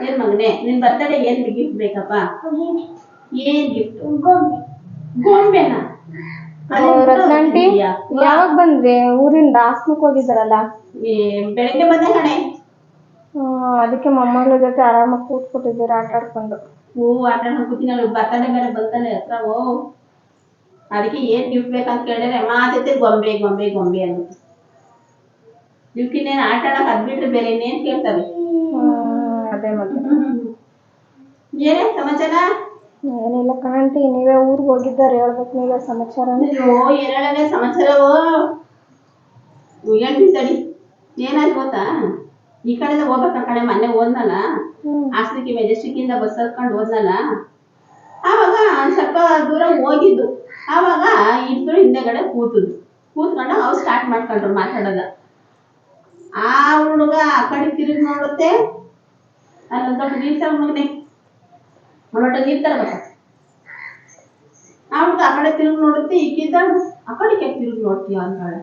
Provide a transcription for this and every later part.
ಏನ್ ಮಗನೆ ನಿನ್ ಬರ್ತಡೇ ಏನ್ ಗಿಫ್ಟ್ ಬೇಕಪ್ಪ? ಏನ್ ಗಿಫ್ಟ್ ಗೊಂಬೆನಾ? ರತ್ನಾಂಟಿ ಯಾವಾಗ ಬಂದ್ರಿ? ಊರಿಂದ ಹಾಸ್ಮಕ್ ಹೋಗಿದ್ದಾರಲ್ಲ? ಏ, ಬೆಳಗ್ಗೆ ಬಂದೆ ಕಣೆ. ಅದಕ್ಕೆ ಮೊಮ್ಮಗಳ ಜೊತೆ ಆರಾಮಾಗಿ ಕೂತ್ಕೊಟ್ಟಿದ್ದೀರಾ ಆಟ ಆಡ್ಕೊಂಡು ಹೂ ಆಟ ಕೂತೀನಿ ಅವ್ಳು ಬರ್ತಡೇ ಬೇರೆ ಬರ್ತಾನೆ ಹತ್ರ ಓ. ಅದಕ್ಕೆ ಏನ್ ಗಿಫ್ಟ್ ಬೇಕಂತ ಕೇಳಿದ್ರೆ ಮಾತೈತೆ ಗೊಂಬೆ ಗೊಂಬೆ ಗೊಂಬೆ ಅಂತ. ಇವಕ್ಕಿನ್ನೇನು ಆಟ ಆಡಕ್ ಅದ್ ಬಿಟ್ರೆ ಬೇರೆ ಇನ್ನೇನ್ ಕೇಳ್ತವೆ? ಏನೇ ಸಮಾಚಾರ? ಏನಿಲ್ಲ ಕಾಣ್ತಿ ನೀವೇ ಊರಿಗೆ ಹೋಗಿದ್ದಾರೆ ಹೇಳ್ಬೇಕು ನೀವೇ ಸಮಾಚಾರ. ಓ ಏನೇಳನೆ ಸಮಾಚಾರವೋ? ಹೇಳ್ತೀನಿ ತಡಿ. ಏನಾಯ್ತು ಗೊತ್ತಾ? ಈ ಕಡೆ ಹೋಗ್ಬೇಕ ಕಡೆ ಮೊನ್ನೆ ಹೋದ್ನಲ್ಲ? ಹಾಸನಕ್ಕೆ ಮೆಜೆಸ್ಟಿಕ್ ಇಂದ ಬಸ್ ಹತ್ಕೊಂಡು ಹೋದ್ನಲ್ಲ? ಆವಾಗ ಒಂದ್ ಸ್ವಲ್ಪ ದೂರ ಹೋಗಿದ್ದು. ಆವಾಗ ಇಬ್ರು ಹಿಂದೆಗಡೆ ಕೂತದ್ದು. ಕೂತ್ಕೊಂಡು ಅವ್ರು ಸ್ಟಾರ್ಟ್ ಮಾಡ್ಕೊಂಡ್ರು ಮಾತಾಡೋದ. ಆ ಹುಡುಗ ಆ ಕಡೆ ತಿರುಗಿ ನೋಡುತ್ತೆ ಅಲ್ಲೊಂದ್ ಸ್ವಲ್ಪ ನೀರು ತರ ಮಗನೆ ನೋಡೋಟ ನೀರ್ ತರಬೇಕ? ಆ ಹುಡುಗ ಆ ಕಡೆ ತಿರುಗಿ ನೋಡುತ್ತೆ ಈಗಿದ್ದಾಳು ಆ ಕಡೆಗೆ ತಿರುಗಿ ನೋಡ್ತೀಯ ಅಂತಾಳೆ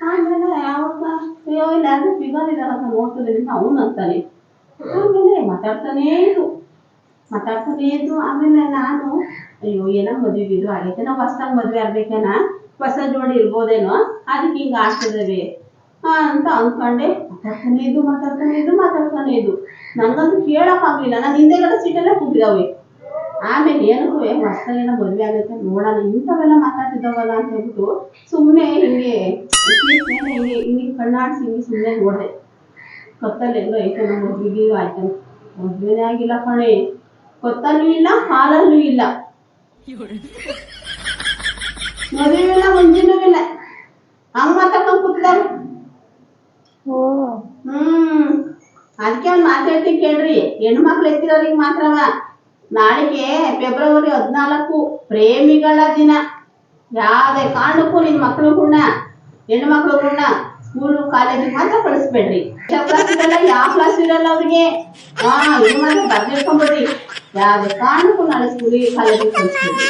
ಆಮೇಲೆ ಯಾವಾಗ ಅಯ್ಯೋ, ಇಲ್ಲ ಅಂದ್ರೆ ಫಿಗರ್ ನೋಡ್ತಿದ್ದೀನಿ ಅಂತ ಅವನು ಅಂತಾನೆ. ಆಮೇಲೆ ಮಾತಾಡ್ತಾನೇ ಇದ್ದು ಮಾತಾಡ್ತಾನೇ ಇದ್ದು ಆಮೇಲೆ ನಾನು, ಅಯ್ಯೋ, ಏನೋ ಮದ್ವೆಗೆ ಇದು ಆಗೈತೆ, ನಾವು ಹೊಸ್ದಾಗಿ ಮದ್ವೆ ಆಗ್ಬೇಕೇನ? ಹೊಸ ಜೋಡಿ ಇರ್ಬೋದೇನೋ? ಅದಕ್ಕೆ ಹಿಂಗೆ ಆಗ್ತಿದ್ದೇವೆ ಅಂತ ಅಂದ್ಕೊಂಡೆ ಮಾತಾಡ್ತಾನೆ ಇದ್ದು ಮಾತಾಡ್ತಾನೆ ಇದ್ದು ಮಾತಾಡ್ತಾನೆ ಇದ್ದು ನನಗಂತೂ ಕೇಳಕ್ ಆಗ್ಲಿಲ್ಲ. ನಾನು ಹಿಂದೆಗಡೆ ಸೀಟಲ್ಲೇ ಕೂತಿದ್ದಾವೆ ಆಮೇಲೆ ಏನಕ್ಕೂ ಹೊಸ್ದಾಗಿ ಮದುವೆ ಆಗುತ್ತೆ ಆಗೈತೆ ನೋಡೋಣ ಇಂಥವೆಲ್ಲ ಮಾತಾಡ್ತಿದ್ದಾವಲ್ಲ ಅಂತ ಹೇಳ್ಬಿಟ್ಟು ಸುಮ್ಮನೆ ಹಿಂಗೆ ಹಿಂಗೆ ಹಿಂಗೆ ಕಣ್ಣಾಡಿಸಿ ಕಣ್ಣಾಡ್ಸಿ ಹಿಂಗೆ ಸುಮ್ಮನೆ ನೋಡಿದೆ. ಕತ್ತಲ್ಲಿ ಎಲ್ಲೋ ಐತೆ ನಮ್ಮ ಮದುವೆಗೆ ಆಯ್ತು. ಮದ್ವೆನೇ ಆಗಿಲ್ಲ ಕಣೆ. ಕೊತ್ತಲ್ಲೂ ಇಲ್ಲ ಹಾಲಲ್ಲೂ ಇಲ್ಲ. ಮದುವೆ ಅದಕ್ಕೆ ಒಂದ್ ಮಾತು ಹೇಳ್ತೀನಿ ಕೇಳ್ರಿ ಹೆಣ್ಮಕ್ಳು ಎತ್ತಿರೋರಿಗೆ ಮಾತ್ರವ ನಾಳೆಗೆ ಫೆಬ್ರವರಿ ಹದಿನಾಲ್ಕು ಪ್ರೇಮಿಗಳ ದಿನ ಯಾವುದೇ ಕಾರಣಕ್ಕೂ ನಿನ್ ಮಕ್ಳುಗಳ್ನ ಹೆಣ್ಮಕ್ಳುಗಳ್ನ ಸ್ಕೂಲು ಕಾಲೇಜಿಗೆ ಮಾತ್ರ ಕಳಿಸ್ಬೇಡ್ರಿ ಕ್ಲಾಸ್ ಇರಲ್ಲ ಯಾವ ಕ್ಲಾಸ್ ಇರಲ್ಲ ಅವ್ರಿಗೆ ಹಾ ಇದು ಮಾತ್ರ ಬರ್ದಿಟ್ಕೊಂಡ್ಬಿಡ್ರಿ ಯಾವುದೇ ಕಾರಣಕ್ಕೂ ನಾಳೆ ಸ್ಕೂಲಿಗೆ ಕಾಲೇಜಿಗೆ ಕಳಿಸ್ಬೇಡ್ರಿ